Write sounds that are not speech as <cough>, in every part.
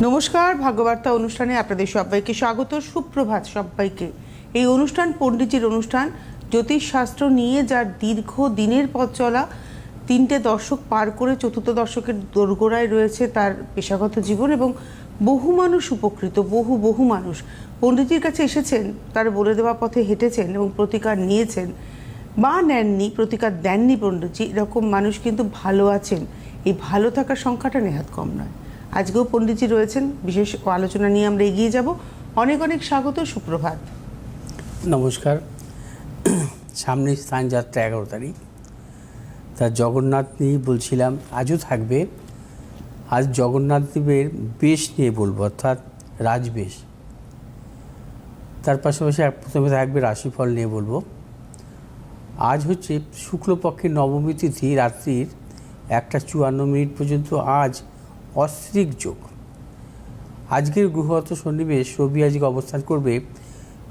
নমস্কার, ভাগ্যবার্তা অনুষ্ঠানে আপনাদের সবাইকে স্বাগত। সুপ্রভাত সবাইকে। এই অনুষ্ঠান পণ্ডিতজির অনুষ্ঠান, জ্যোতিষশাস্ত্র নিয়ে যার দীর্ঘ দিনের পথ চলা, তিনটে দশক পার করে চতুর্থ দশকের দোরগোড়ায় রয়েছে তার পেশাগত জীবন এবং বহু মানুষ উপকৃত, বহু বহু মানুষ। পণ্ডিতজির কাছে এসেছেন, তার বলে দেওয়া পথে হেঁটেছেন এবং প্রতিকার নিয়েছেন। বা নেননি, প্রতিকার দেননি পণ্ডিতজি, এরকম মানুষ কিন্তু ভালো আছেন। এই ভালো থাকার সংখ্যাটা নেহাত কম নয়। আজকেও পণ্ডিতজি রয়েছেন। বিশেষ আলোচনা নিয়ে আমরা এগিয়ে যাব। অনেক অনেক স্বাগত, সুপ্রভাত। নমস্কার। সামনে স্থান যাত্রা এগারো তারিখ। তা জগন্নাথ নিয়েই বলছিলাম, আজও থাকবে। আজ জগন্নাথ দেবের বেশ নিয়ে বলব, অর্থাৎ রাজবেশ। তার পাশাপাশি প্রথমে থাকবে রাশিফল নিয়ে বলব। আজ হচ্ছে শুক্লপক্ষের নবমী তিথি, রাত্রির একটা চুয়ান্ন মিনিট পর্যন্ত আজ অস্ত্রিক যোগ। আজকের গ্রহগত সন্নিবেশ রবি আজকে অবস্থান করবে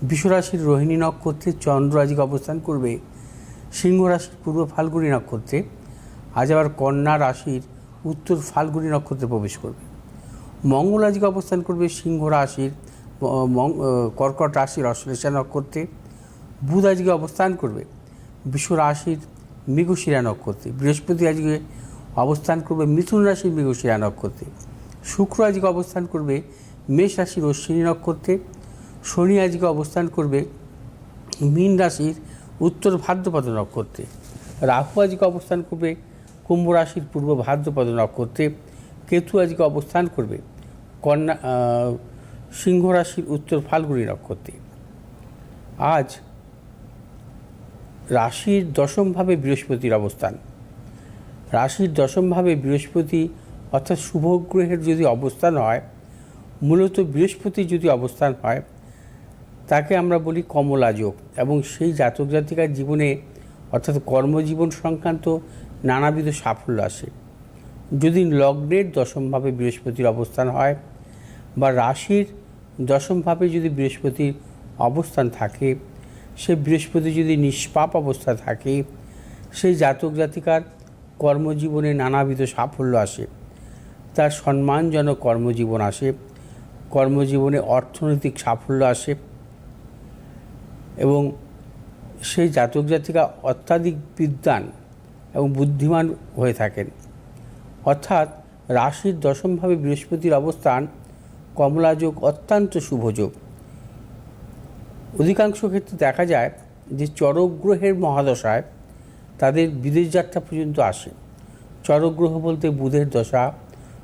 বিশ্বরাশির রোহিণী নক্ষত্রে, চন্দ্র আজকে অবস্থান করবে সিংহ রাশির পূর্ব ফাল্গুনী নক্ষত্রে। আজ আবার কন্যা রাশির উত্তর ফাল্গুনী নক্ষত্রে প্রবেশ করবে। মঙ্গল আজকে অবস্থান করবে সিংহ রাশির কর্কট রাশির অশ্লেষা নক্ষত্রে। বুধ আজকে অবস্থান করবে বিশ্ব রাশির মৃগশিরা নক্ষত্রে। বৃহস্পতি আজকে অবস্থান করবে মিথুন রাশির মৃগশিরা নক্ষত্রে। শুক্র আজকে অবস্থান করবে মেষ রাশির অশ্বিনী নক্ষত্রে। শনি আজকে অবস্থান করবে মীন রাশির উত্তর ভাদ্রপদ নক্ষত্রে। রাহু আজকে অবস্থান করবে কুম্ভ রাশির পূর্ব ভাদ্রপদ নক্ষত্রে। কেতু আজকে অবস্থান করবে কন্যা সিংহ রাশির উত্তর ফাল্গুনী নক্ষত্রে। আজ রাশির দশমভাবে বৃহস্পতির অবস্থান। রাশির দশমভাবে বৃহস্পতি অর্থাৎ শুভ গ্রহের যদি অবস্থান হয়, মূলত বৃহস্পতি যদি অবস্থান হয়, তাকে আমরা বলি কমলা যোগ এবং সেই জাতক জাতিকার জীবনে অর্থাৎ কর্মজীবন সংক্রান্ত নানাবিধ সাফল্য আসে। যদি লগ্নের দশমভাবে বৃহস্পতির অবস্থান হয় বা রাশির দশমভাবে যদি বৃহস্পতির অবস্থান থাকে, সে বৃহস্পতি যদি নিষ্পাপ অবস্থা থাকে, সেই জাতক জাতিকার কর্মজীবনে নানাবিধ সাফল্য আসে। তার সম্মানজনক কর্মজীবন আসে। কর্মজীবনে অর্থনৈতিক সাফল্য আসে এবং সেই জাতক জাতিকা অত্যাধিক বিদ্বান এবং বুদ্ধিমান হয়ে থাকেন। অর্থাৎ রাশির দশমভাবে বৃহস্পতির অবস্থান কমলাযোগ অত্যন্ত শুভযোগ অধিকাংশ ক্ষেত্রে দেখা যায় যে চরগ্রহের মহাদশায় তাদের বিদেশ যাত্রা পর্যন্ত আসে। চরগ্রহ বলতে বুধের দশা,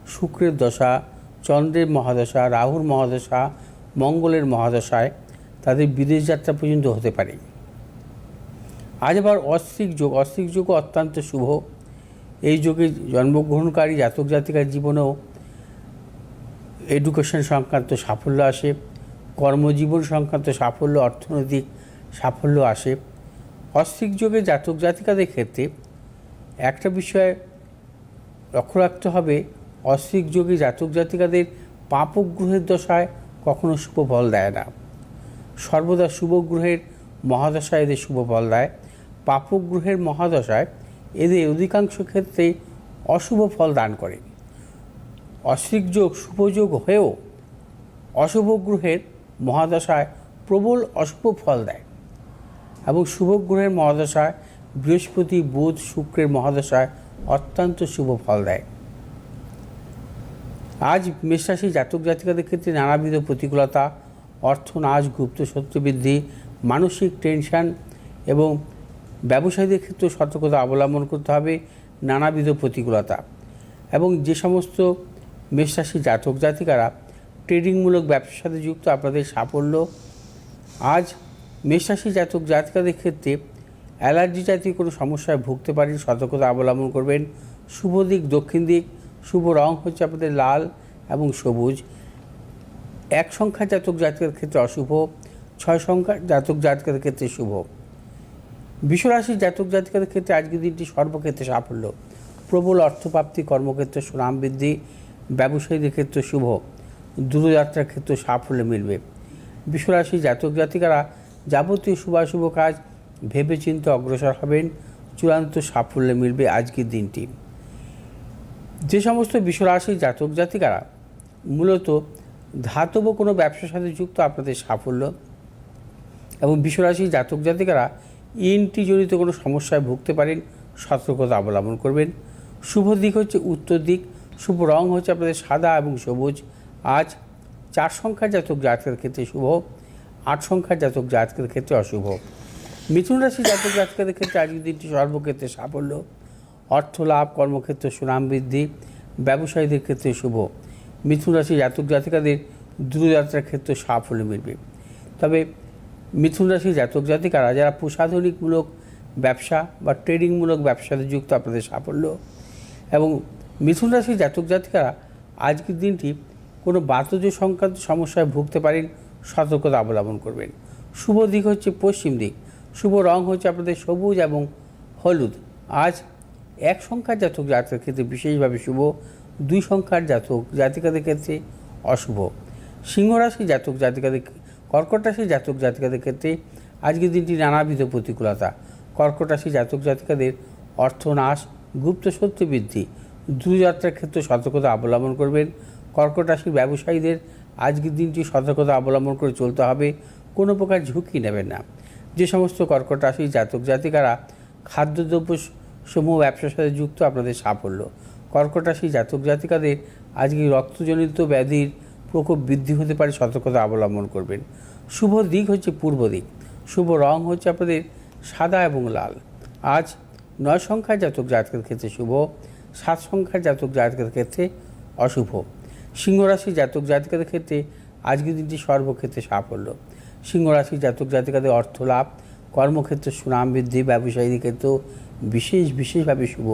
শুক্রের দশা, চন্দ্রের মহাদশা, রাহুর মহাদশা, মঙ্গলের মহাদশায় তাদের বিদেশ যাত্রা পর্যন্ত হতে পারে। আজ আবার অস্ত্রিক যোগ। অস্ত্রিক যোগও অত্যন্ত শুভ। এই যোগে জন্মগ্রহণকারী জাতক জাতিকার জীবনেও এডুকেশন সংক্রান্ত সাফল্য আসে। কর্মজীবন সংক্রান্ত সাফল্য, অর্থনৈতিক সাফল্য আসে। অস্ত্রিক যোগে জাতক জাতিকাদের ক্ষেত্রে একটা বিষয় লক্ষ্য রাখতে হবে অস্ত্রিক যোগে জাতক জাতিকাদের পাপগ্রহের দশায় কখনো শুভ ফল দেয় না। সর্বদা শুভ গ্রহের মহাদশায় এদের শুভ ফল দেয়। পাপগ্রহের মহাদশায় এদের অধিকাংশ ক্ষেত্রে অশুভ ফল দান করে। অশ্রিক যোগ শুভযোগ হয়েও অশুভ গ্রহের মহাদশায় প্রবল অশুভ ফল দেয়। এবং শুভ গ্রহের মহাদশায় বৃহস্পতি, বুধ, শুক্রের মহাদশায় অত্যন্ত শুভ ফল দেয়। আজ মেষরাশি জাতক জাতিকাদের ক্ষেত্রে নানাবিধ প্রতিকূলতা অর্থনাশ গুপ্ত সত্য বৃদ্ধি, মানসিক টেনশন এবং ব্যবসায়ীদের ক্ষেত্রে সতর্কতা অবলম্বন করতে হবে, নানাবিধ প্রতিকূলতা। এবং যে সমস্ত মেষরাশি জাতক জাতিকারা ট্রেডিংমূলক ব্যবসার সাথে যুক্ত, আপনাদের সাফল্য আজ মেষরাশি জাতক জাতিকাদের ক্ষেত্রে অ্যালার্জি জাতীয় কোনো সমস্যায় ভুগতে পারেন, সতর্কতা অবলম্বন করবেন। শুভ দিক, দক্ষিণ দিক, শুভ রং হচ্ছে আপনাদের লাল এবং সবুজ। এক সংখ্যা জাতক জাতকের ক্ষেত্রে অশুভ, ছয় সংখ্যা জাতক জাতকের ক্ষেত্রে শুভ। বিশ্বরাশির জাতক জাতিকাদের ক্ষেত্রে আজকের দিনটি সর্বক্ষেত্রে সাফল্য। প্রবল অর্থপ্রাপ্তি, কর্মক্ষেত্রে সুনাম বৃদ্ধি, ব্যবসায়ীদের ক্ষেত্রে শুভ দূরযাত্রার ক্ষেত্রে সাফল্য মিলবে। বিশ্বরাশি জাতক জাতিকারা যাবতীয় শুভাশুভ কাজ ভেবেচিন্তে অগ্রসর হবেন। চূড়ান্ত সাফল্য মিলবে আজকের দিনটি। যে সমস্ত বিশ্বরাশির জাতক জাতিকারা, মূলত ধাতব কোনো ব্যবসার সাথে যুক্ত আপনাদের সাফল্য এবং বিশ্বরাশি জাতক জাতিকারা ইএনটি জড়িত কোনো সমস্যায় ভুগতে পারেন, সতর্কতা অবলম্বন করবেন। শুভ দিক হচ্ছে উত্তর দিক, শুভ রং হচ্ছে আপনাদের সাদা এবং সবুজ। আজ চার সংখ্যার জাতক জাতকের ক্ষেত্রে শুভ। আট সংখ্যার জাতক জাতকের ক্ষেত্রে অশুভ। মিথুন রাশি জাতক জাতকের ক্ষেত্রে আজকের দিনটি সর্বক্ষেত্রে সাফল্য। অর্থ লাভ, কর্মক্ষেত্রে সুনাম বৃদ্ধি, ব্যবসায়ীদের ক্ষেত্রে শুভ। মিথুন রাশি জাতক জাতিকাদের দূরযাত্রার ক্ষেত্রে সাফল্য মিলবে। তবে মিথুন রাশি জাতক জাতিকারা যারা প্রসাধনিকমূলক ব্যবসা বা ট্রেডিংমূলক ব্যবসাতে যুক্ত, আপনাদের সাফল্য। এবং মিথুন রাশি জাতক জাতিকারা আজকের দিনটি কোনো বাতজ সংক্রান্ত সমস্যায় ভুগতে পারেন সতর্কতা অবলম্বন করবেন। শুভ দিক হচ্ছে পশ্চিম দিক। শুভ রং হচ্ছে আপনাদের সবুজ এবং হলুদ। আজ এক সংখ্যার জাতক জাতকের ক্ষেত্রে বিশেষভাবে শুভ, দুই সংখ্যার জাতক জাতিকাদের ক্ষেত্রে অশুভ। সিংহ রাশি জাতক জাতিকাদের কর্কট রাশি জাতক জাতিকাদের ক্ষেত্রে আজকের দিনটি নানাবিধ প্রতিকূলতা। কর্কট রাশি জাতক জাতিকাদের অর্থনাশ, গুপ্ত সত্য বৃদ্ধি। দূরযাত্রার ক্ষেত্রে সতর্কতা অবলম্বন করবেন। কর্কট রাশির ব্যবসায়ীদের আজকের দিনটি সতর্কতা অবলম্বন করে চলতে হবে, কোনো প্রকার ঝুঁকি নেবেন না। যে সমস্ত কর্কট রাশির জাতক জাতিকারা খাদ্যদ্রব্য সমূহ ব্যবসার সাথে যুক্ত, আপনাদের সাফল্য। কর্কট রাশি জাতক জাতিকাদের আজকে রক্তজনিত ব্যাধির প্রকোপ বৃদ্ধি হতে পারে, সতর্কতা অবলম্বন করবেন। শুভ দিক হচ্ছে পূর্ব দিক। শুভ রং হচ্ছে আপনাদের সাদা এবং লাল। আজ নয় সংখ্যার জাতক জাতকের ক্ষেত্রে শুভ, সাত সংখ্যার জাতক জাতকের ক্ষেত্রে অশুভ। সিংহরাশি জাতক জাতিকাদের ক্ষেত্রে আজকের দিনটি সর্বক্ষেত্রে সাফল্য। সিংহরাশি জাতক জাতিকাদের অর্থ লাভ, কর্মক্ষেত্রে সুনাম বৃদ্ধি ব্যবসায়ীদের ক্ষেত্রেও বিশেষ বিশেষভাবে শুভ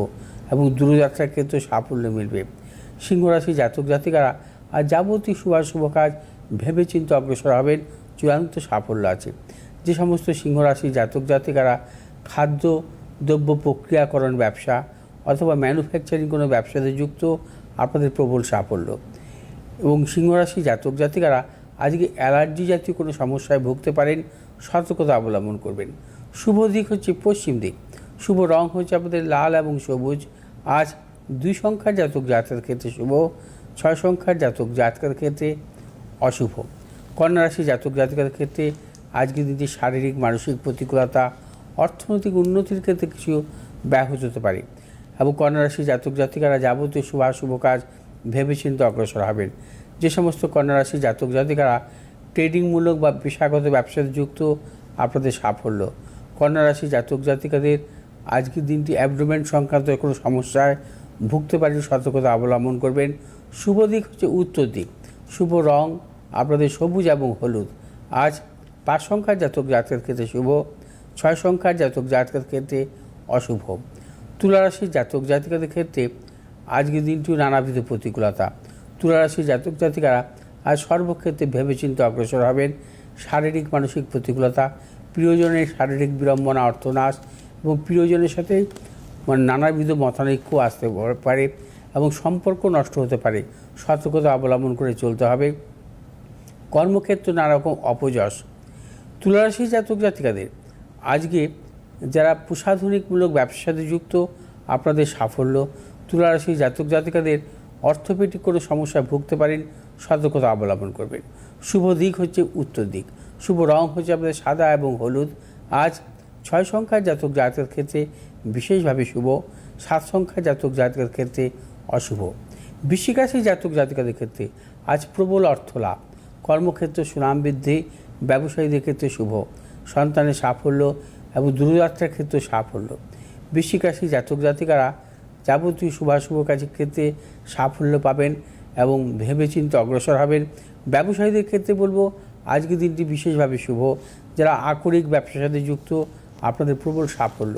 এবং দূরযাত্রার ক্ষেত্রে সাফল্য মিলবে। সিংহরাশি জাতক জাতিকারা আর যাবতীয় শুভাশুভ কাজ ভেবে চিন্তে অগ্রসর হবেন, চূড়ান্ত সাফল্য আছে। যে সমস্ত সিংহরাশি জাতক জাতিকারা খাদ্য, দ্রব্য প্রক্রিয়াকরণ ব্যবসা অথবা ম্যানুফ্যাকচারিং কোনো ব্যবসাতে যুক্ত, আপনাদের প্রবল সাফল্য। এবং সিংহরাশি জাতক জাতিকারা আজকে অ্যালার্জি জাতীয় কোনো সমস্যায় ভুগতে পারেন, সতর্কতা অবলম্বন করবেন। শুভ দিক হচ্ছে পশ্চিম দিক। শুভ রং হচ্ছে আমাদের লাল এবং সবুজ। আজ দুই সংখ্যার জাতক জাতকের ক্ষেত্রে শুভ, ছয় সংখ্যার জাতক জাতকের ক্ষেত্রে অশুভ। কন্যা রাশি জাতক জাতকের ক্ষেত্রে আজকের দিনটি শারীরিক, মানসিক প্রতিকূলতা, অর্থনৈতিক উন্নতির ক্ষেত্রে কিছু ব্যাহত হতে পারে। এবং কন্যা রাশি জাতক জাতিকারা যাবতীয় শুভাশুভ কাজ ভেবেচিন্তে অগ্রসর হবেন। যে সমস্ত কন্যা রাশি জাতক জাতিকারা ট্রেডিংমূলক বা পেশাগত ব্যবসাতে যুক্ত, আপনাদের সাফল্য। কন্যা রাশি জাতক জাতিকাদের আজকের দিনটি অ্যাবডোমেন্ট সংক্রান্ত কোনো সমস্যায় ভুগতে পারেন সতর্কতা অবলম্বন করবেন। শুভ দিক হচ্ছে উত্তর দিক। শুভ রং, আপনাদের সবুজ এবং হলুদ। আজ পাঁচ সংখ্যার জাতক জাতকের ক্ষেত্রে শুভ, ছয় সংখ্যার জাতক জাতকের ক্ষেত্রে অশুভ। তুলারাশির জাতক জাতিকাদের ক্ষেত্রে আজকের দিনটিও নানাবিধ প্রতিকূলতা। তুলারাশির জাতক জাতিকারা আজ সর্বক্ষেত্রে ভেবেচিন্তে অগ্রসর হবেন। শারীরিক, মানসিক প্রতিকূলতা, প্রিয়জনের শারীরিক বিড়ম্বনা, অর্থনাশ এবং প্রিয়জনের সাথে মানে নানাবিধ মতানৈক্য আসতে পারে এবং সম্পর্ক নষ্ট হতে পারে। সতর্কতা অবলম্বন করে চলতে হবে। কর্মক্ষেত্রে নানা রকম অপযশ। তুলারাশি জাতক জাতিকাদের, আজকে যারা প্রসাধনিকমূলক ব্যবসার সাথে যুক্ত, আপনাদের সাফল্য তুলারাশি জাতক জাতিকাদের অর্থোপেডিক কোনো সমস্যায় ভুগতে পারেন, সতর্কতা অবলম্বন করবেন। শুভ দিক হচ্ছে উত্তর দিক। শুভ রং হচ্ছে আপনাদের সাদা এবং হলুদ। আজ ছয় সংখ্যার জাতক জাতকের ক্ষেত্রে বিশেষভাবে শুভ, সাত সংখ্যার জাতক জাতকের ক্ষেত্রে অশুভ। বৃশ্চিকাশী জাতক জাতিকাদের ক্ষেত্রে আজ প্রবল অর্থ লাভ। কর্মক্ষেত্র সুনাম বৃদ্ধি, ব্যবসায়ীদের ক্ষেত্রে শুভ, সন্তানের সাফল্য এবং দূরযাত্রার ক্ষেত্রে সাফল্য। বৃশ্চিকাশী জাতক জাতিকারা যাবতীয় শুভাশুভ কাজের ক্ষেত্রে সাফল্য পাবেন এবং ভেবেচিন্তে অগ্রসর হবেন। ব্যবসায়ীদের ক্ষেত্রে বলব আজকের দিনটি বিশেষভাবে শুভ। যারা আকরিক ব্যবসার সাথে যুক্ত, আপনাদের প্রবল সাফল্য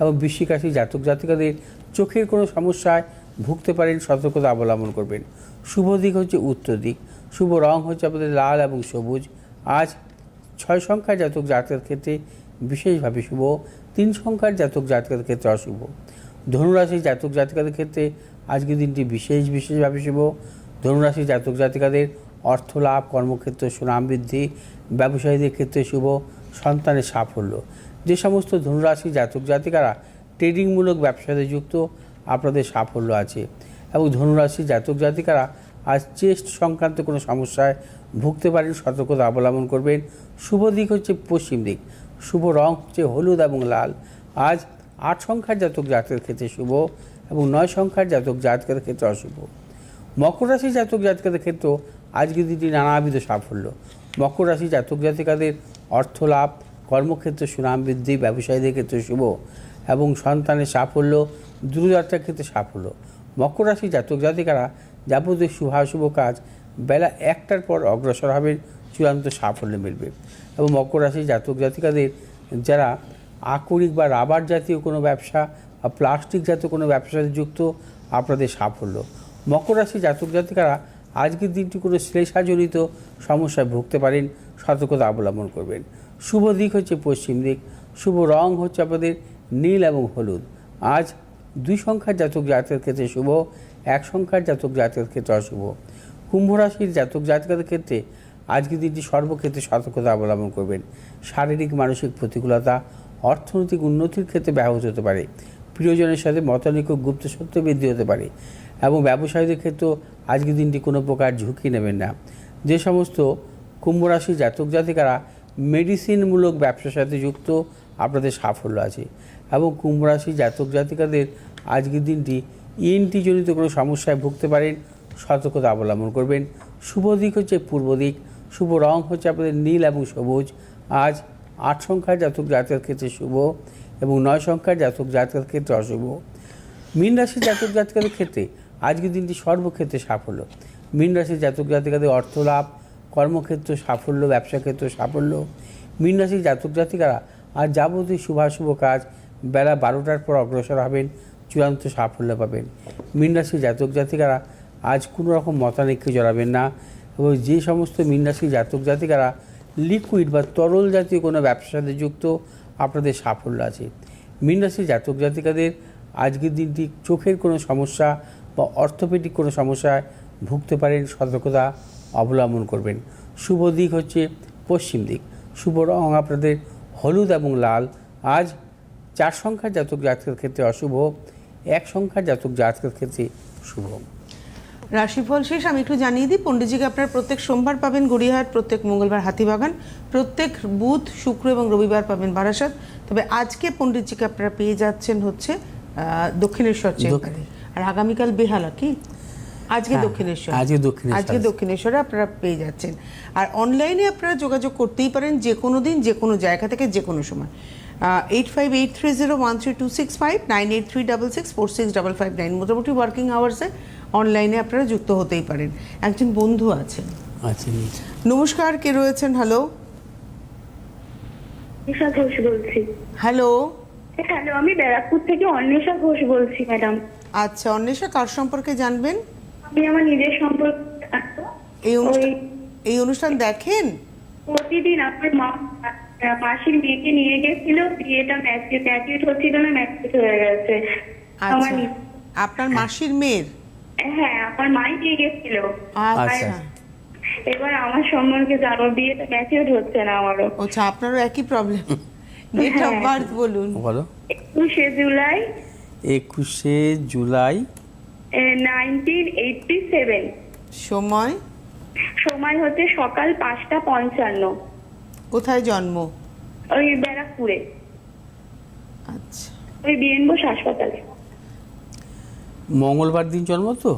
এবং বৃশ্চিকাশী জাতক জাতিকাদের চোখের কোনো সমস্যায় ভুগতে পারেন, সতর্কতা অবলম্বন করবেন। শুভ দিক হচ্ছে উত্তর দিক। শুভ রং হচ্ছে আপনাদের লাল এবং সবুজ। আজ ছয় সংখ্যার জাতক জাতকের ক্ষেত্রে বিশেষভাবে শুভ, তিন সংখ্যার জাতক জাতকের ক্ষেত্রে অশুভ। ধনুরাশি জাতক জাতিকাদের ক্ষেত্রে আজকের দিনটি বিশেষ বিশেষভাবে শুভ। ধনুরাশি জাতক জাতিকাদের অর্থ লাভ, কর্মক্ষেত্রে সুনাম বৃদ্ধি, ব্যবসায়ীদের ক্ষেত্রে শুভ, সন্তানের সাফল্য। যে সমস্ত ধনুরাশি জাতক জাতিকারা ট্রেডিংমূলক ব্যবসাতে যুক্ত, আপনাদের সাফল্য আছে। এবং ধনুরাশি জাতক জাতিকারা আজ চেস্ট সংক্রান্ত কোনো সমস্যায় ভুগতে পারেন, সতর্কতা অবলম্বন করবেন। শুভ দিক হচ্ছে পশ্চিম দিক। শুভ রং হচ্ছে হলুদ এবং লাল। আজ আট সংখ্যার জাতক জাতকের ক্ষেত্রে শুভ এবং নয় সংখ্যার জাতক জাতকের ক্ষেত্রে অশুভ। মকর রাশি জাতক জাতকাদের ক্ষেত্রেও আজকের দিনটি নানাবিধ সাফল্য। মকর রাশি জাতক জাতিকাদের অর্থ লাভ কর্মক্ষেত্রে সুনাম বৃদ্ধি, ব্যবসায়ীদের ক্ষেত্রে শুভ এবং সন্তানের সাফল্য, দূরযাত্রার ক্ষেত্রে সাফল্য। মকর রাশি জাতক জাতিকারা যাবতীয় শুভাশুভ কাজ বেলা একটার পর অগ্রসর হবেন চূড়ান্ত সাফল্য মিলবে। এবং মকর রাশি জাতক জাতিকাদের যারা আকরিক বা রাবার জাতীয় কোনো ব্যবসা বা প্লাস্টিক জাতীয় কোনো ব্যবসার যুক্ত আপনাদের সাফল্য। মকর রাশি জাতক জাতিকারা আজকের দিনটি কোনো শ্লেষাজনিত সমস্যায় ভুগতে পারেন, সতর্কতা অবলম্বন করবেন। শুভ দিক হচ্ছে পশ্চিম দিক, শুভ রং হচ্ছে আপনাদের নীল এবং হলুদ। আজ দুই সংখ্যার জাতক জাতকের ক্ষেত্রে শুভ, এক সংখ্যার জাতক জাতকের ক্ষেত্রে অশুভ। কুম্ভ রাশির জাতক জাতকের ক্ষেত্রে আজকের দিনটি সর্বক্ষেত্রে সতর্কতা অবলম্বন করবেন। শারীরিক, মানসিক প্রতিকূলতা অর্থনৈতিক উন্নতির ক্ষেত্রে ব্যাহত হতে পারে, প্রিয়জনের সাথে মতানৈক্য গুপ্ত সত্য বৃদ্ধি হতে পারে এবং ব্যবসায়ীদের ক্ষেত্রেও আজকের দিনটি কোনো প্রকার ঝুঁকি নেবেন না। যে সমস্ত কুম্ভ রাশি জাতক জাতিকারা মেডিসিনমূলক ব্যবসার সাথে যুক্ত, আপনাদের সাফল্য আছে এবং কুম্ভ রাশি জাতক জাতিকাদের আজকের দিনটি ইএনটি জনিত কোনো সমস্যায় ভুগতে পারেন, সতর্কতা অবলম্বন করবেন। শুভ দিক হচ্ছে পূর্ব দিক, শুভ রং হচ্ছে আপনাদের নীল এবং সবুজ। আজ আট সংখ্যার জাতক জাতকের ক্ষেত্রে শুভ এবং নয় সংখ্যার জাতক জাতকের ক্ষেত্রে অশুভ। মীন রাশির জাতক জাতিকাদের ক্ষেত্রে আজকের দিনটি সর্বক্ষেত্রে সাফল্য। মীন রাশির জাতক জাতিকাদের অর্থ লাভ কর্মক্ষেত্র সাফল্য, ব্যবসা ক্ষেত্র সাফল্য। মীন রাশির জাতক জাতিকারা আর যাবতীয় শুভাশুভ কাজ বেলা বারোটার পর অগ্রসর হবেন, চূড়ান্ত সাফল্য পাবেন। মীন রাশির জাতক জাতিকারা আজ কোনো রকম মতানৈক্যে জড়াবেন না এবং যে সমস্ত মীন রাশির জাতক জাতিকারা লিকুইড বা তরল জাতীয় কোনো ব্যবসার সাথে যুক্ত আপনাদের সাফল্য আছে। মীন জাতক জাতিকাদের আজকের দিনটি চোখের কোনো সমস্যা বা অর্থোপেডিক কোনো সমস্যায় ভুগতে পারেন, সতর্কতা অবলম্বন করবেন। শুভ দিক হচ্ছে পশ্চিম দিক। শুভ রং আপনাদের হলুদ এবং লাল। আজ চার সংখ্যার জাতক জাতকের ক্ষেত্রে অশুভ, এক সংখ্যার জাতক জাতকের ক্ষেত্রে শুভ। রাশিফল শেষ। আমি একটু জানিয়ে দিই পণ্ডিতজিকে আপনার প্রত্যেক সোমবার পাবেন গড়িয়াহাট প্রত্যেক মঙ্গলবার হাতিবাগান প্রত্যেক বুধ শুক্র এবং রবিবার পাবেন বারাসাত। তবে আজকে পণ্ডিতজিকে আপনারা পেয়ে যাচ্ছেন হচ্ছে দক্ষিণেশ্বর চেম্বারে। আর আগামীকাল বেহালা কি? আজকে হ্যাঁ, দক্ষিণেশ্বর। আজকে দক্ষিণেশ্বর আজকে দক্ষিণেশ্বরে আপনারা পেয়ে যাচ্ছেন। আর অনলাইনে আপনারা যোগাযোগ করতেই পারেন যে কোনো দিন যে কোনো জায়গা থেকে যে কোনো সময়। Eight five eight three zero one three two six five nine eight three double six four six double five nine মোটামুটি ওয়ার্কিং আওয়ার্সে অনলাইনে আপনারা যুক্ত হতেই পারেন। একজন বন্ধু আছেন। আচ্ছা নমস্কার কে রয়েছেন? হ্যালো অন্বেষা ঘোষ বলছি। হ্যালো হ্যালো আমি ব্যারাকপুর থেকে অন্বেষা ঘোষ বলছি ম্যাডাম আচ্ছা অন্বেষা কার সম্পর্কে জানবেন? আমি আমার নিজের সম্পর্ক এই অনুষ্ঠান এই অনুষ্ঠান দেখেন? প্রতিদিন আমার মা মাসির মেয়েকে নিয়ে গেছিল বিয়েটা ম্যাচিউট ম্যাচিউট হচ্ছিল না ম্যাচিউট হয়ে গেছে। আমার আচ্ছা আপনার মাসির মেয়ের? হ্যাঁ আমার মাই নিয়ে গেছিল। আচ্ছা। এবার আমার সম্পর্কে জানো বিয়েটা ম্যাচিউট হচ্ছে না আমারও। আচ্ছা আপনারও একই প্রবলেম ডেট অফ। বার্থ বলুন। বলো। একুশে জুলাই। একুশে জুলাই। নাইনটিন এইটটি সেভেন সময়? সময় হচ্ছে সকাল পাঁচটা পঞ্চান্ন। কোথায় জন্ম? ওই ব্যারাকপুরে। আচ্ছা। ওই বিএন বোস হাসপাতালে। মঙ্গলবার দিন জন্ম তো?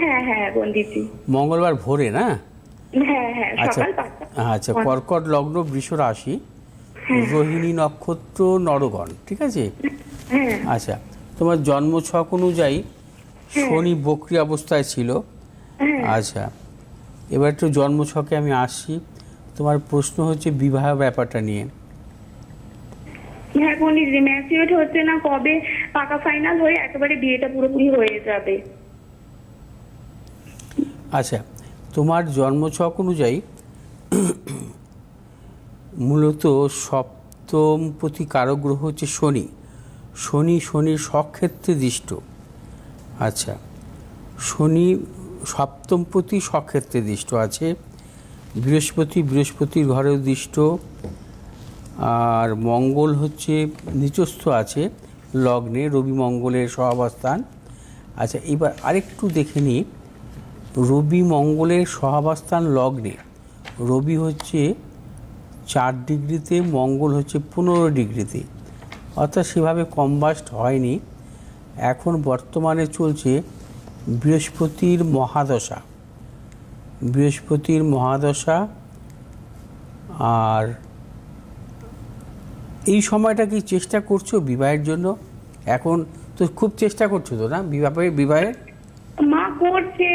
হ্যাঁ হ্যাঁ পন্ডিতজি মঙ্গলবার ভোরে না? হ্যাঁ হ্যাঁ আচ্ছা আচ্ছা কর্কট লগ্ন বৃষ রাশি রোহিণী নক্ষত্র নরগণ ঠিক আছে? আচ্ছা তোমার জন্ম ছক অনুযায়ী শনি বক্রি অবস্থায় ছিল। আচ্ছা এবার একটু জন্ম ছকে আমি আসছি। তোমার প্রশ্ন হচ্ছে বিবাহ ব্যাপারটা নিয়ে। হ্যাঁ পন্ডিতজি ম্যাচিউর হচ্ছে না কবে? পাকা ফাইনাল হয়ে একেবারে বিয়েটা পুরোপুরি হয়ে যাবে। আচ্ছা তোমার জন্মছক অনুযায়ী মূলত সপ্তম প্রতি কারক গ্রহ হচ্ছে শনি। শনি, শনির সক্ষেত্রে দৃষ্ট। আচ্ছা শনি সপ্তম প্রতি সক্ষেত্রে দৃষ্ট আছে। বৃহস্পতি, বৃহস্পতির ঘরেও দৃষ্ট। আর মঙ্গল হচ্ছে নিচস্থ আছে, লগ্নে রবি মঙ্গলের সহাবস্থান। আচ্ছা এবার আরেকটু দেখে নিই, রবি মঙ্গলের সহাবস্থান লগ্নে। রবি হচ্ছে চার ডিগ্রিতে, মঙ্গল হচ্ছে পনেরো ডিগ্রিতে। অর্থাৎ সেভাবে কম্বাস্ট হয়নি। এখন বর্তমানে চলছে বৃহস্পতির মহাদশা। বৃহস্পতির মহাদশা আর এই সময়টা কি চেষ্টা করছ বিবাহের জন্য? এখন তো খুব চেষ্টা করছ তো না? বিবাহে বিবাহের মা করছে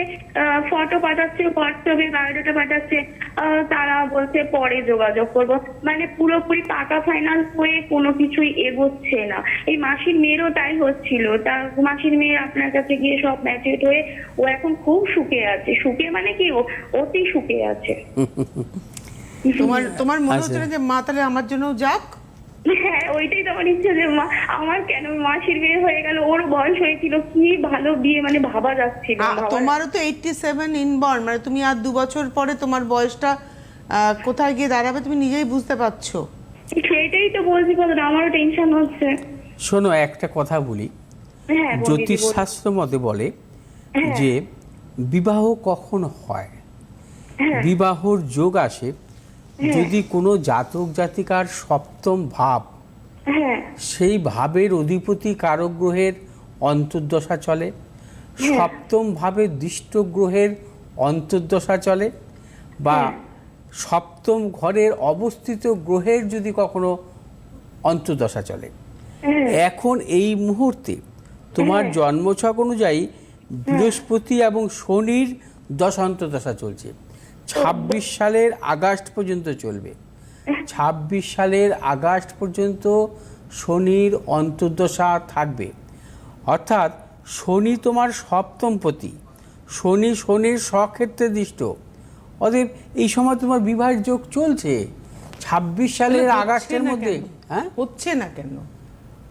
ফটো পাঠাচ্ছে হোয়াটসঅ্যাপে বায়োডাটা পাঠাচ্ছে আহ, তারা বলছে পরে যোগাযোগ করব। মানে পুরোপুরি টাকা ফাইনাল হয়ে কোনো কিছুই এগোচ্ছে না। এই মাসির মেয়েরও তাই হচ্ছিল। তা মাসির মেয়ের আপনার কাছে গিয়ে সব ম্যাচুরেট হয়ে ও এখন খুব সুখে আছে। সুখে মানে কি? ও অতি সুখে আছে। তোমার তোমার মনে আচ্ছা। হচ্ছে যে মা তাহলে আমার জন্য যাক? হ্যাঁ ওইটাই তো আমার ইচ্ছা যে মা আমার কেন মাসির বিয়ে হয়ে গেল? ওর বয়স হয়েছিল কি ভালো বিয়ে মানে ভাবা যাচ্ছিল। তোমারও তো এইটটি সেভেন ইনবর্ন মানে তুমি আর দু বছর পরে তোমার বয়সটা কোথায় গিয়ে দাঁড়াবে তুমি নিজেই বুঝতে পারছ? সেটাই তো বলছি কথা আমারও টেনশন হচ্ছে। শোনো একটা কথা বলি। হ্যাঁ জ্যোতিষশাস্ত্র মতে বলে হ্যাঁ। যে বিবাহ কখন হয়? হ্যাঁ। বিবাহর যোগ আসে যদি কোনো জাতক জাতিকার সপ্তম ভাব হ্যাঁ। সেই ভাবের অধিপতি কারক গ্রহের অন্তর্দশা চলে সপ্তম ভাবে দৃষ্ট গ্রহের অন্তর্দশা চলে বা সপ্তম ঘরের অবস্থিত গ্রহের যদি কখনো অন্তর্দশা চলে। হ্যাঁ। এখন এই মুহূর্তে তোমার জন্মছক অনুযায়ী বৃহস্পতি এবং শনির দশ অন্তর্দশা চলছে। ছাব্বিশ সালের আগস্ট পর্যন্ত চলবে। ছাব্বিশ সালের আগস্ট পর্যন্ত শনির অন্তর্দশা থাকবে। অর্থাৎ শনি তোমার সপ্তম সপ্তমপতি শনি শনির স্বক্ষেত্রে দৃষ্ট। অতএব এই সময় তোমার বিবাহের যোগ চলছে। ছাব্বিশ সালের আগস্টের মধ্যে হ্যাঁ? হচ্ছে না কেন?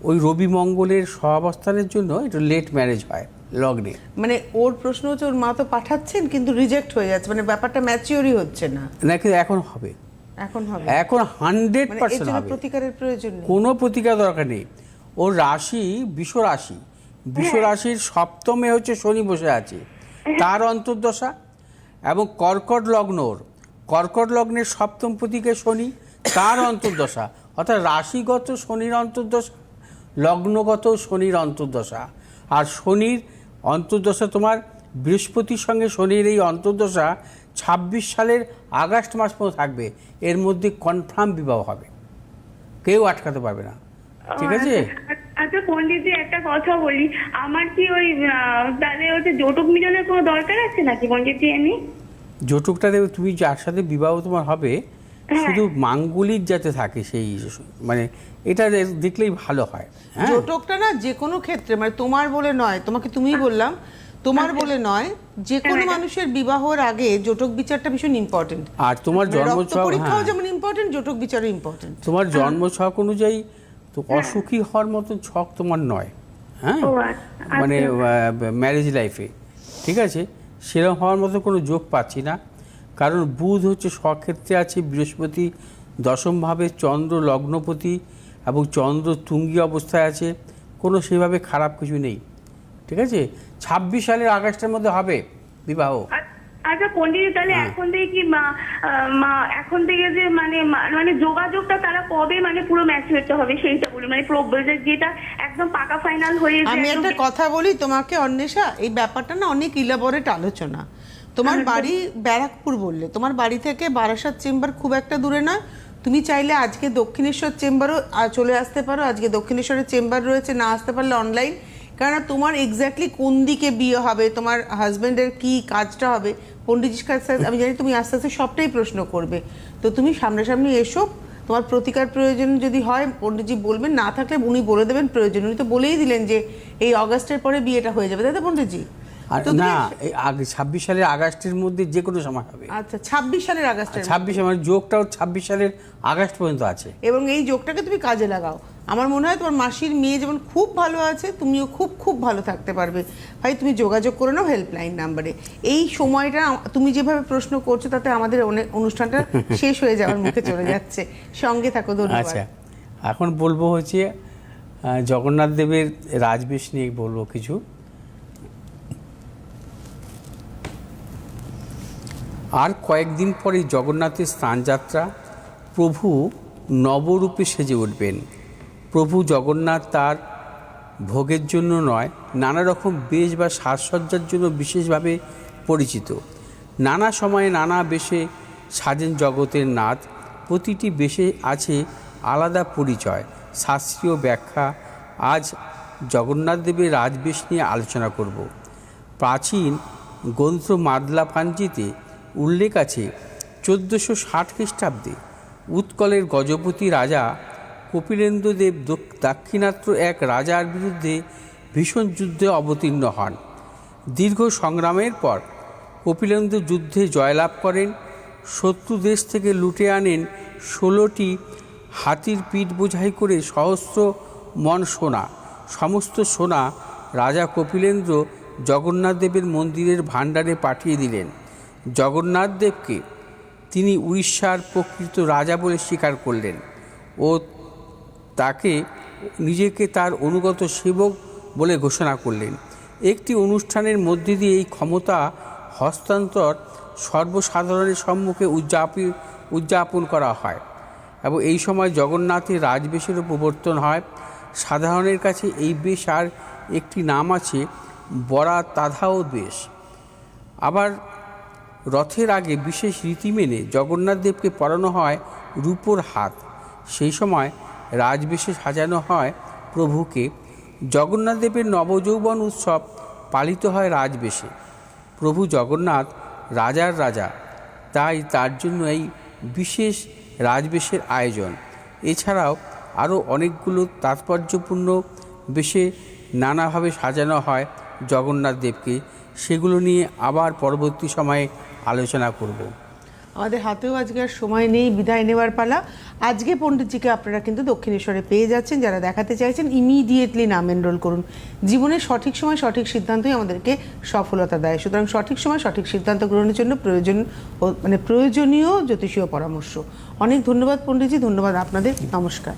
ওই রবি মঙ্গলের সহাবস্থানের জন্য একটু লেট ম্যারেজ হয়। লগ্নে মানে ওর প্রশ্ন হচ্ছে ওর মা তো পাঠাচ্ছেন কিন্তু রিজেক্ট হয়ে যাচ্ছে মানে ব্যাপারটা ম্যাচিওরই হচ্ছে না। নাকি এখন হবে। এখন হবে। এখন হান্ড্রেড মানে পার্সেন্ট হবে। প্রতিকারের প্রয়োজন নেই। কোনো প্রতিকার দরকার নেই। ওর রাশি বিষ রাশি। বিষ রাশির সপ্তমে হচ্ছে শনি বসে আছে। তার অন্তর্দশা এবং কর্কট লগ্ন ওর। কর্কট লগ্নের সপ্তম প্রতীকে শনি তার অন্তর্দশা। অর্থাৎ রাশিগত শনির অন্তর্দশা লগ্নগত শনির অন্তর্দশা। আর শনির অন্তর্দশা তোমার বৃহস্পতির সঙ্গে শনির এই অন্তর্দশা ছাব্বিশ সালের আগস্ট মাস পর্যন্ত থাকবে। এর মধ্যে কনফার্ম বিবাহ হবে। কেউ আটকাতে পারবে না। ঠিক আছে? আচ্ছা, আচ্ছা পন্ডিতজি একটা কথা বলি। আমার কি ওই তাহলে হচ্ছে জটক মিলনের কোনো দরকার আছে নাকি পন্ডিতজি এমনি? জটকটা দেবে তুমি যার সাথে বিবাহ তোমার হবে হ্যাঁ। শুধু মাঙ্গলিক যাতে থাকে সেই মানে এটা দেখলেই ভালো হয় হ্যাঁ জোটকটা না যে কোনো ক্ষেত্রে মানে তোমার বলে নয় তোমাকে তুমিই বললাম তোমার আচ্ছা। বলে নয় যে কোনো হ্যাঁ। মানুষের বিবাহর আগে জোটক বিচারটা ভীষণ ইম্পর্টেন্ট আর তোমার রক্ত জন্মছক পরীক্ষাও হ্যাঁ যেমন ইম্পর্টেন্ট জোটক বিচারও ইম্পর্টেন্ট তোমার জন্ম ছক অনুযায়ী তো অসুখী হওয়ার মতো ছক তোমার নয় হ্যাঁ আচ্ছা, মানে। ম্যারেজ লাইফে ঠিক আছে সেরকম হওয়ার মতো কোনো যোগ পাচ্ছি না কারণ বুধ হচ্ছে স্বক্ষেত্রে আছে বৃহস্পতি দশমভাবে চন্দ্র লগ্নপতি এবং চন্দ্র তুঙ্গি অবস্থায় আছে কোনো সেভাবে খারাপ কিছু নেই। ঠিক আছে? ছাব্বিশ সালের আগস্টের মধ্যে হবে বিবাহ। আচ্ছা পন্ডিত তাহলে হ্যাঁ। এখন থেকে কি মা আহ, মা এখন থেকে যে মানে মানে যোগাযোগটা তারা কবে মানে পুরো ম্যাচুরেটটা হবে সেইটা বলি মানে যেটা একদম পাকা ফাইনাল হয়ে আমি একটা কথা বলি তোমাকে অন্বেষা এই ব্যাপারটা না অনেক ইলাবরেট আলোচনা। তোমার বাড়ি ব্যারাকপুর বললে তোমার বাড়ি থেকে বারাসাত চেম্বার খুব একটা দূরে নয়? তুমি চাইলে আজকে দক্ষিণেশ্বর চেম্বারও চলে আসতে পারো। আজকে দক্ষিণেশ্বরের চেম্বার রয়েছে, না আসতে পারলে অনলাইন কেননা তোমার এক্স্যাক্টলি কোন দিকে বিয়ে হবে, তোমার হাজব্যান্ডের কি কাজটা হবে পণ্ডিতজির কাছে আমি জানি তুমি আস্তে আস্তে সবটাই প্রশ্ন করবে। তো তুমি সামনাসামনি এসো, তোমার প্রতিকার প্রয়োজন যদি হয়, পণ্ডিতজি বলবেন, না থাকলে উনি বলে দেবেন প্রয়োজন। উনি তো বলেই দিলেন যে এই অগাস্টের পরে বিয়েটা হয়ে যাবে। তাই তো পণ্ডিতজি? আর না আগে ছাব্বিশ সালের আগস্টের মধ্যে যে কোনো সময় হবে। আচ্ছা ছাব্বিশ সালের আগস্টের ছাব্বিশ আমার যোগটাও ছাব্বিশ সালের আগস্ট পর্যন্ত আছে। এবং এই যোগটাকে তুমি কাজে লাগাও। আমার মনে হয় তোমার মাসির মেয়ে যেমন খুব ভালো আছে তুমিও খুব খুব ভালো থাকতে পারবে। ভাই তুমি যোগাযোগ করে নাও হেল্পলাইন নাম্বারে। এই সময়টা তুমি যেভাবে প্রশ্ন করছ তাতে আমাদের অনেক অনুষ্ঠানটা <laughs> শেষ হয়ে যাওয়ার মুখে চলে যাচ্ছে। সঙ্গে থাকো ধন্যবাদ। আচ্ছা এখন বলব হচ্ছে জগন্নাথ দেবের রাজবেশ নিয়ে বলব কিছু। আর কয়েকদিন পরে জগন্নাথের স্নানযাত্রা প্রভু নবরূপে সেজে উঠবেন। প্রভু জগন্নাথ তার ভোগের জন্য নয়, নানা রকম বেশ বা সাজসজ্জার জন্য বিশেষভাবে পরিচিত। নানা সময়ে নানা বেশে সাজেন জগতের নাথ, প্রতিটি বেশে আছে আলাদা পরিচয়, শাস্ত্রীয় ব্যাখ্যা। আজ জগন্নাথ দেবের রাজবেশ নিয়ে আলোচনা করব। প্রাচীন গ্রন্থ মাদলা পাঞ্জিতে উল্লেখ আছে, চোদ্দোশো ষাট খ্রিস্টাব্দে উৎকলের গজপতি রাজা কপিলেন্দ্রদেব দাক্ষিণাত্য এক রাজার বিরুদ্ধে ভীষণ যুদ্ধে অবতীর্ণ হন। দীর্ঘ সংগ্রামের পর কপিলেন্দ্র যুদ্ধে জয়লাভ করেন, শত্রু দেশ থেকে লুটে আনেন, ষোলোটি হাতির পিঠ বোঝাই করে সহস্র মন সোনা, সমস্ত সোনা রাজা কপিলেন্দ্র জগন্নাথ দেবের মন্দিরের ভাণ্ডারে পাঠিয়ে দিলেন। জগন্নাথ দেবকে তিনি উড়িষ্যার প্রকৃত রাজা বলে স্বীকার করলেন ও তাকে নিজেকে তার অনুগত সেবক বলে ঘোষণা করলেন। একটি অনুষ্ঠানের মধ্যে দিয়ে এই ক্ষমতা হস্তান্তর সর্বসাধারণের সম্মুখে উদযাপন উদযাপন করা হয় এবং এই সময় জগন্নাথের রাজবেশেরও প্রবর্তন হয়। সাধারণের কাছে এই বেশ আর একটি নাম আছে বরা তাধাও বেশ। আবার রথের আগে বিশেষ রীতি মেনে জগন্নাথ দেবকে পরানো হয় রূপোর হাত। সেই সময় রাজবেশে সাজানো হয় প্রভুকে। জগন্নাথ দেবের নবযৌবন উৎসব পালিত হয় রাজবেশে। প্রভু জগন্নাথ রাজার রাজা, তাই তার জন্য এই বিশেষ রাজবেশের আয়োজন। এছাড়াও আরও অনেকগুলো তাৎপর্যপূর্ণ বেশে নানাভাবে সাজানো হয় জগন্নাথ দেবকে। সেগুলো নিয়ে আবার পরবর্তী সময়ে আলোচনা করব। আমাদের হাতেও আজকে আর সময় নেই, বিদায় নেওয়ার পালা। আজকে পণ্ডিতজিকে আপনারা কিন্তু দক্ষিণেশ্বরে পেয়ে যাচ্ছেন, যারা দেখাতে চাইছেন ইমিডিয়েটলি নাম এনরোল করুন। জীবনের সঠিক সময়, সঠিক সিদ্ধান্তই আমাদেরকে সফলতা দেয়। সুতরাং সঠিক সময়, সঠিক সিদ্ধান্ত গ্রহণের জন্য প্রয়োজন মানে প্রয়োজনীয় জ্যোতিষীয় পরামর্শ। অনেক ধন্যবাদ পণ্ডিতজি, ধন্যবাদ আপনাদের। নমস্কার।